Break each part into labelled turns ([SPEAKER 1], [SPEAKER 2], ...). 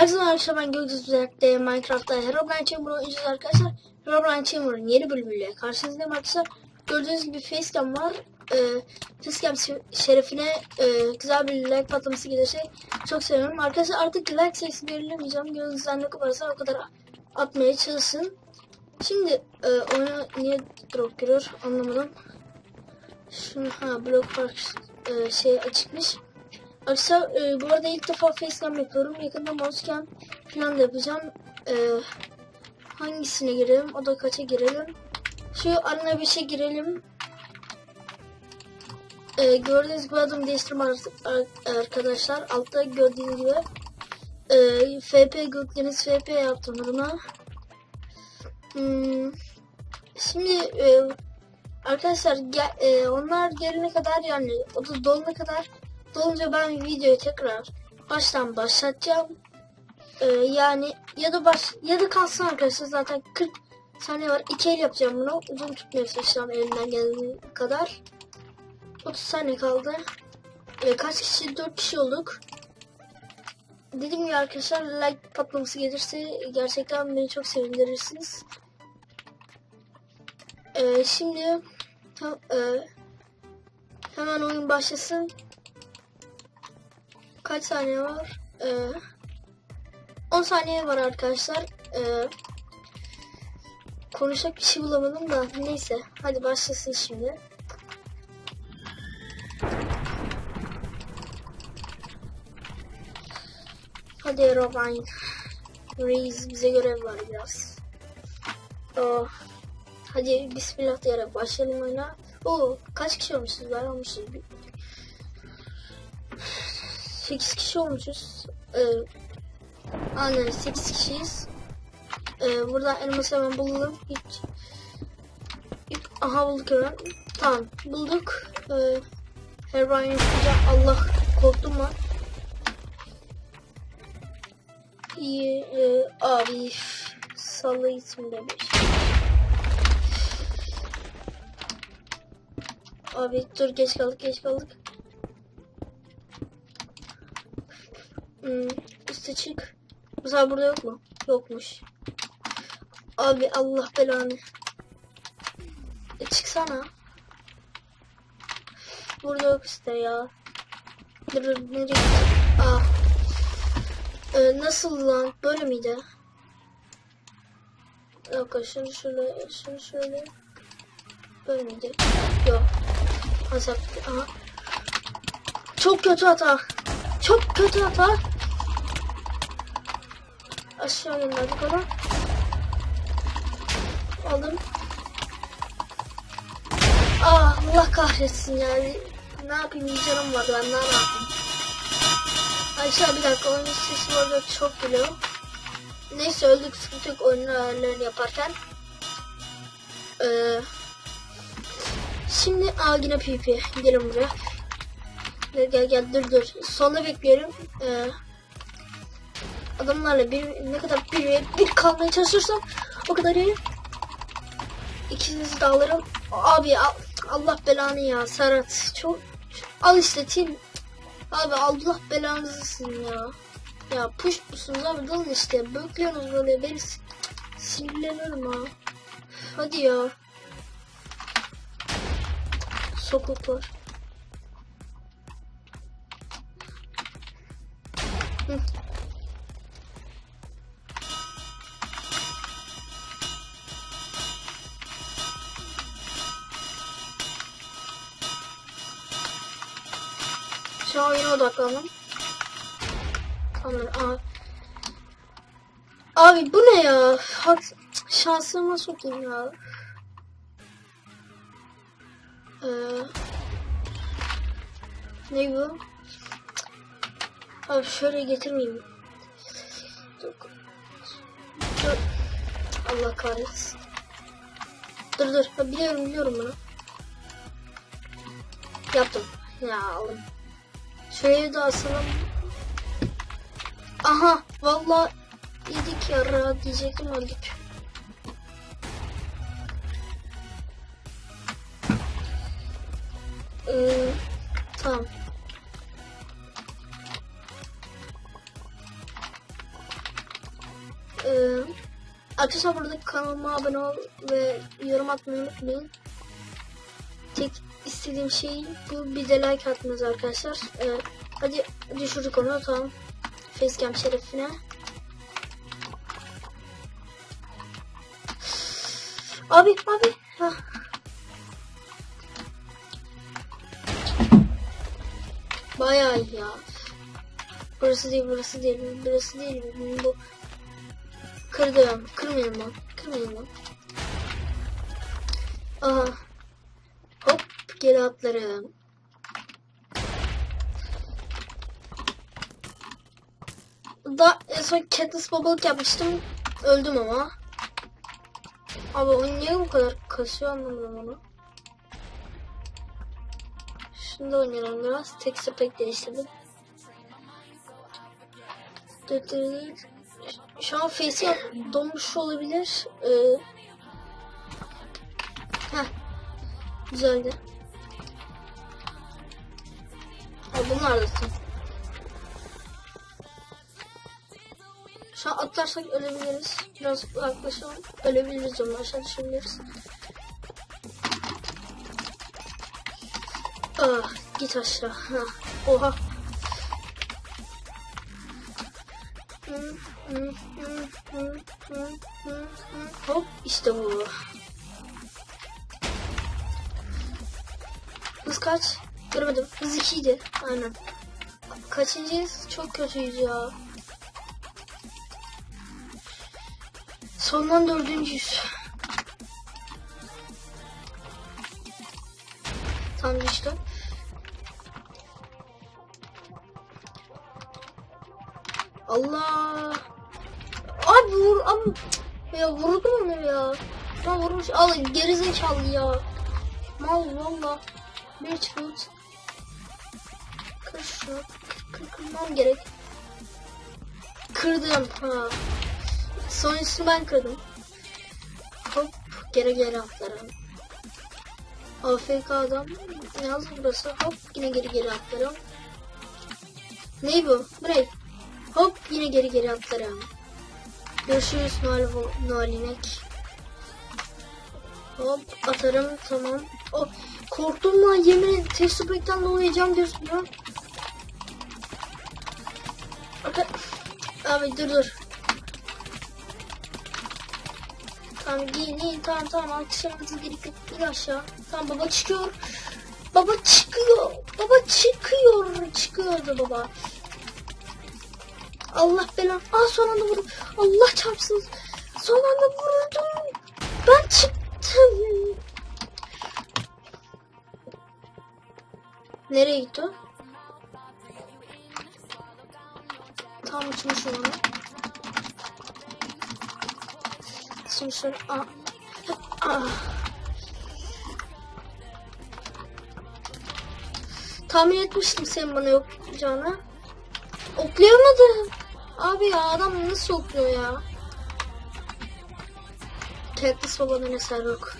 [SPEAKER 1] Herkese arkadaşlar ben Gökçe Düzelt'te Minecraft'ta Herobrine Chamber oynayacağız arkadaşlar. Herobrine Chamber'ın yeni bölümüyle karşınızdayım arkadaşlar. Gördüğünüz gibi facecam var. Ee, facecam şe- şerefine e, güzel bir like patlaması gelirse çok sevinirim. Arkadaşlar artık like sayısı belirlemeyeceğim. Gönlünüzden ne kadarsa o kadar atmaya çalışın. Şimdi e, oyuna niye drop giriyor anlamadım. Şunu ha blok park e, şey açıkmış. Arkadaşlar e, bu arada ilk defa facecam yapıyorum. Yakında mousecam falan da yapacağım. E, hangisine girelim? O da kaça girelim? Şu bir şey girelim. E, gördüğünüz gibi adım değiştirme arkadaşlar. Altta gördüğünüz gibi. E, FP Gökdeniz FP yaptım buna. Hmm, şimdi e, arkadaşlar gel, e, onlar gelene kadar yani o da dolana kadar dolunca ben videoyu tekrar baştan başlatacağım. Ee, yani ya da baş ya da kalsın arkadaşlar zaten 40 saniye var. İki el yapacağım bunu. Uzun tutmaya çalışacağım elimden geldiği kadar. 30 saniye kaldı. Ee, kaç kişi? 4 kişi olduk. Dediğim gibi arkadaşlar like patlaması gelirse gerçekten beni çok sevindirirsiniz. Ee, şimdi e, hemen oyun başlasın. Kaç saniye var? Ee, 10 saniye var arkadaşlar. Ee, konuşacak bir şey bulamadım da neyse. Hadi başlasın şimdi. Hadi Robin. Reis bize görev var biraz. Oh. Hadi bismillah diyerek başlayalım oyuna. Oo, kaç kişi olmuşuz? Ben olmuşuz. 8 kişi olmuşuz. Ee, aynen 8 kişiyiz. Ee, burada elması hemen bulalım. Hiç, aha bulduk hemen. Tamam bulduk. Ee, Herobrine yapacağım. Allah korktum lan. İyi e, abi salı isim demiş. Abi dur geç kaldık geç kaldık. Hmm, üste çık. Mesela burada yok mu? Yokmuş. Abi Allah belanı. E çıksana. Burada yok işte ya. Nereye gideceğim? Aa. Ee, nasıl lan? Böyle miydi? Yok şunu şöyle, şunu şöyle. Böyle miydi? Yok. Hasap. Aha. Çok kötü hata. Çok kötü hata. Aşağı gönderdik onu. Aldım. Ah Allah kahretsin yani. Ne yapayım bir canım var ben ne yapayım. Aşağı bir dakika oyunun sesi orada çok geliyor. Neyse öldük sıkıntı yok oyunun ayarlarını yaparken. Ee, şimdi aa yine PP. Gelin buraya. Gel gel gel dur dur. Sonda bekliyorum. Ee, adamlarla bir ne kadar bir bir kalmaya çalışırsam o kadar iyi. İkinizi de alırım. Abi al- Allah belanı ya Serhat. Çok al işte team. Abi Allah belanızı sizin ya. Ya push musunuz abi dalın işte. Bekliyorsunuz böyle beni s- sinirleniyorum ha. Hadi ya. Sokak var. Hı. Şu oyuna odaklandım. Tamam abi. Abi bu ne ya? Hak, şansıma sokayım ya. Ee, ne bu? Abi şöyle getirmeyeyim. Allah kahretsin. Dur dur. Ha, biliyorum biliyorum bunu. Yaptım. Ya aldım. Şuraya da asalım. Aha vallahi yedik ya rahat diyecektim öldük. Ee, tamam. Arkadaşlar burada kanalıma abone ol ve yorum atmayı unutmayın. Tek istediğim şey bu bir de like atmanız arkadaşlar. Ee, hadi düşürdük onu tamam. Facecam şerefine. Abi abi. Hah. Bayağı iyi ya. Burası değil, burası değil, burası değil. Bu kırdım. Kırmayalım lan. Kırmayalım lan. Aha. Geri atlarım. Da en son Katniss babalık yapmıştım. Öldüm ama. Abi o niye bu kadar kasıyor anlamadım onu. Şunu da oynayalım biraz. Tek sepek değiştirdim. Şu an face'im donmuş olabilir. Ee, heh. Güzeldi. Da son. Şu atlarsak ölebiliriz. Biraz yaklaşalım. Ölebiliriz onu aşağı düşebiliriz. Ah, git aşağı. Ha. Oha. Hı, hı. Hop işte bu. Hız kaç? Göremedim. Hız 2'ydi. Aynen. Kaçıncıyız? Çok kötüyüz ya. Sondan dördüncüyüz. Tam düştüm. Allah. Abi vur abi. Ya vurdum onu ya. Ya vurmuş. Al gerizekalı ya. Mal valla. Birchwood. Kır şunu. Kır, kırmam gerek. Kırdım. Ha. Sonuncusunu ben kırdım. Hop geri geri atlarım. AFK adam. Ne yazdı burası? Hop yine geri geri atlarım. Ney bu? Break. Hop yine geri geri atlarım. Görüşürüz Noel, Noelinek. Hop atarım tamam. Oh, korktum lan yemin ederim test dolayacağım diyorsun ya. Abi dur dur. Tamam giyin giyin tamam tamam alkışlamanıza gerek yok. Aşağı. Tamam baba çıkıyor. Baba çıkıyor. Baba çıkıyor. Çıkıyordu baba. Allah belanı. Aa son anda vurdum. Allah çarpsın. Son anda vurdum. Ben çıktım. Nereye gitti o? Tam uçmuş onu. Şimdi şöyle... Aa. Aa. Tahmin etmiştim senin bana yok. Oklayamadım. Abi ya adam nasıl okluyor ya? Cactus babanın eser yok.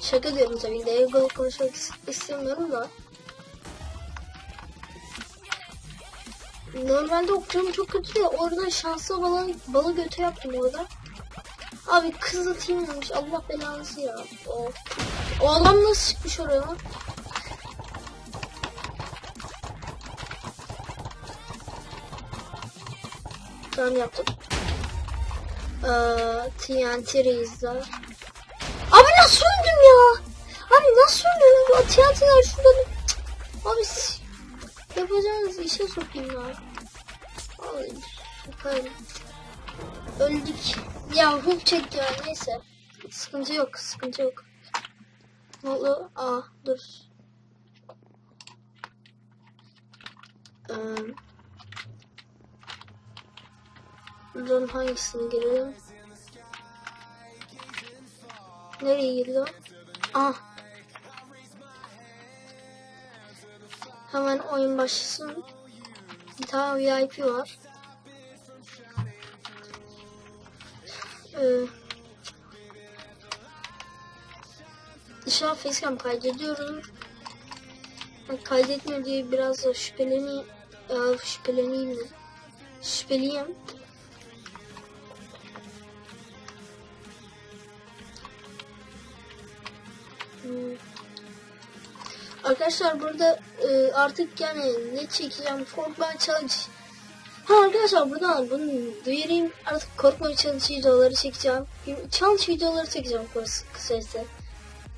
[SPEAKER 1] Şaka diyorum tabii de. Ego'yu konuşmak istemiyorum da. Normalde okçularım çok kötü de orada şanslı bala, balı götü yaptım orada. Abi kızıl team'miş Allah belanızı ya. O, o adam nasıl çıkmış oraya lan? Tamam yaptım. Ee, TNT Reis'ler. Abi nasıl öldüm ya? Abi nasıl öldüm? TNT'ler şurada. Cık. Abi yapacağınız işe sokayım ya. Ay süper. Öldük. Ya hook çek ya neyse. Sıkıntı yok sıkıntı yok. Ne oldu? Aa dur. Ee, Buradan hangisini girelim? Nereye girdi o? Ah. Hemen oyun başlasın. Daha VIP var. Ee, dışarı facecam kaydediyorum. Yani kaydetmiyor diye biraz da şüpheleneyim. Ya şüpheleneyim de. Şüpheliyim. Hmm. Arkadaşlar burada e, artık yani ne çekeceğim korkma challenge. Ha arkadaşlar buradan bunu duyurayım artık korkma challenge videoları çekeceğim. Challenge videoları çekeceğim kıs- kısacası.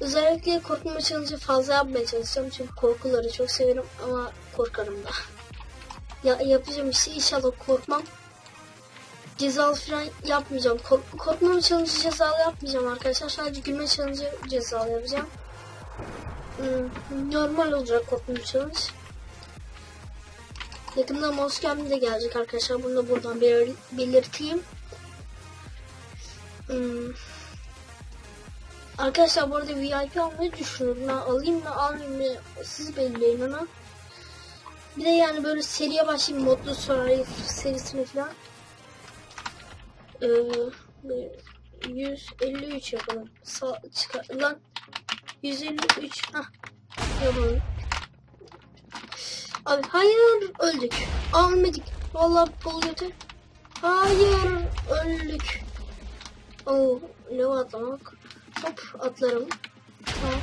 [SPEAKER 1] Özellikle korkma challenge'ı fazla yapmaya çalışacağım çünkü korkuları çok severim ama korkarım da. Ya yapacağım şey inşallah korkmam. Cezalı falan yapmayacağım. Kork korkmama challenge cezalı yapmayacağım arkadaşlar. Sadece gülme challenge cezalı yapacağım. Normal korkma challenge. Yakında Moscam de gelecek arkadaşlar. Bunu da buradan belir- belirteyim. Hmm. Arkadaşlar bu arada VIP almayı düşünüyorum. Ben alayım mı almayayım mı siz belirleyin ona. Bir de yani böyle seriye başlayayım. Modlu Survive serisini falan. Ee, bir 153 yapalım. Sağ, çıkar, lan 153 hah. Abi hayır öldük. Ölmedik. Vallahi bol götür. Hayır öldük. Oo, lava atlamak. Hop atlarım. Tamam.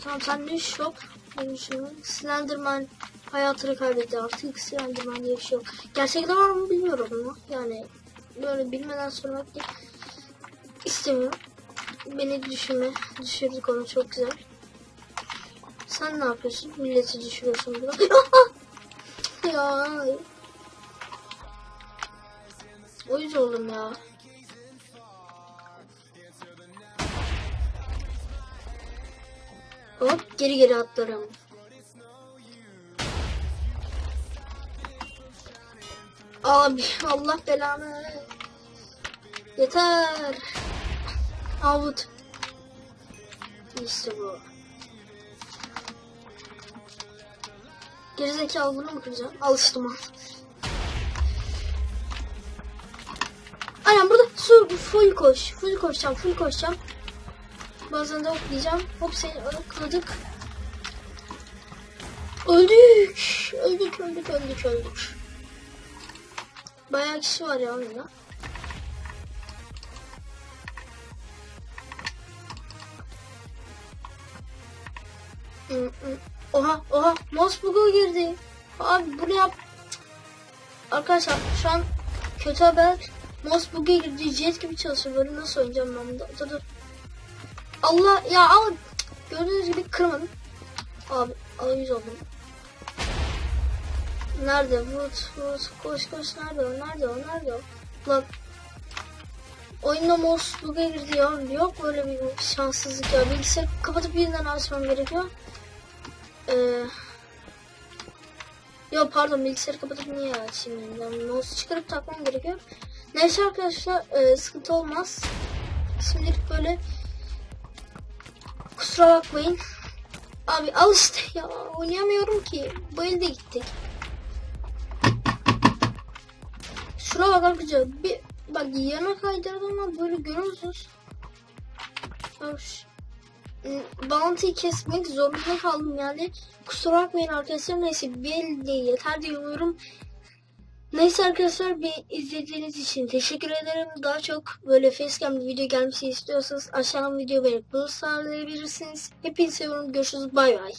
[SPEAKER 1] Tamam sen düş hop. Ben düşüyorum. Slenderman hayatını kaybetti artık. Slenderman diye bir şey yok. Gerçekten var mı bilmiyorum ama yani böyle bilmeden sormak istemiyorum. Beni düşünme. Düşürdük onu çok güzel. Sen ne yapıyorsun? Milleti düşürüyorsun burada. ya. Uyuz oldum ya. Hop geri geri atlarım. Abi Allah belanı. Yeter. Avut. İşte bu. Gerizekalı bunu mu kıracağım? Alıştım artık. Aynen burada su full koş. Full koşacağım. Full koşacağım. Bazen de oklayacağım. Hop seni okladık. Öldük. Öldük öldük öldük öldük. Bayağı kişi var ya oyunda. Oha oha mouse bug'a girdi. Abi bunu yap. Arkadaşlar şu an kötü haber. Mouse bug'a girdi. Jet gibi çalışıyor. Böyle nasıl oynayacağım ben bunu? Dur dur. Allah ya al. Gördüğünüz gibi kırmadım. Abi ayız oldum. Nerede? Vut vut koş koş nerede o nerede o nerede o? Lan Oyunda mouse bug'a girdi ya. Yok böyle bir şanssızlık ya. Bilgisayarı kapatıp yeniden açmam gerekiyor. Ee, yok pardon bilgisayarı kapatıp niye açayım yeniden? Mouse çıkarıp takmam gerekiyor. Neyse arkadaşlar e, sıkıntı olmaz. Şimdilik böyle kusura bakmayın. Abi al işte ya oynayamıyorum ki. Bu elde gittik. Şuna bak arkadaşlar. Bir bak yana kaydırdım ama böyle görüyorsunuz. Im, Bağlantıyı kesmek zorunda kaldım yani. Kusura bakmayın arkadaşlar. Neyse elde yeter diye umuyorum. Neyse arkadaşlar bir izlediğiniz için teşekkür ederim. Daha çok böyle facecam video gelmesi istiyorsanız aşağıdan video beğenip bunu sağlayabilirsiniz. Hepinizi seviyorum. Görüşürüz. Bay bay.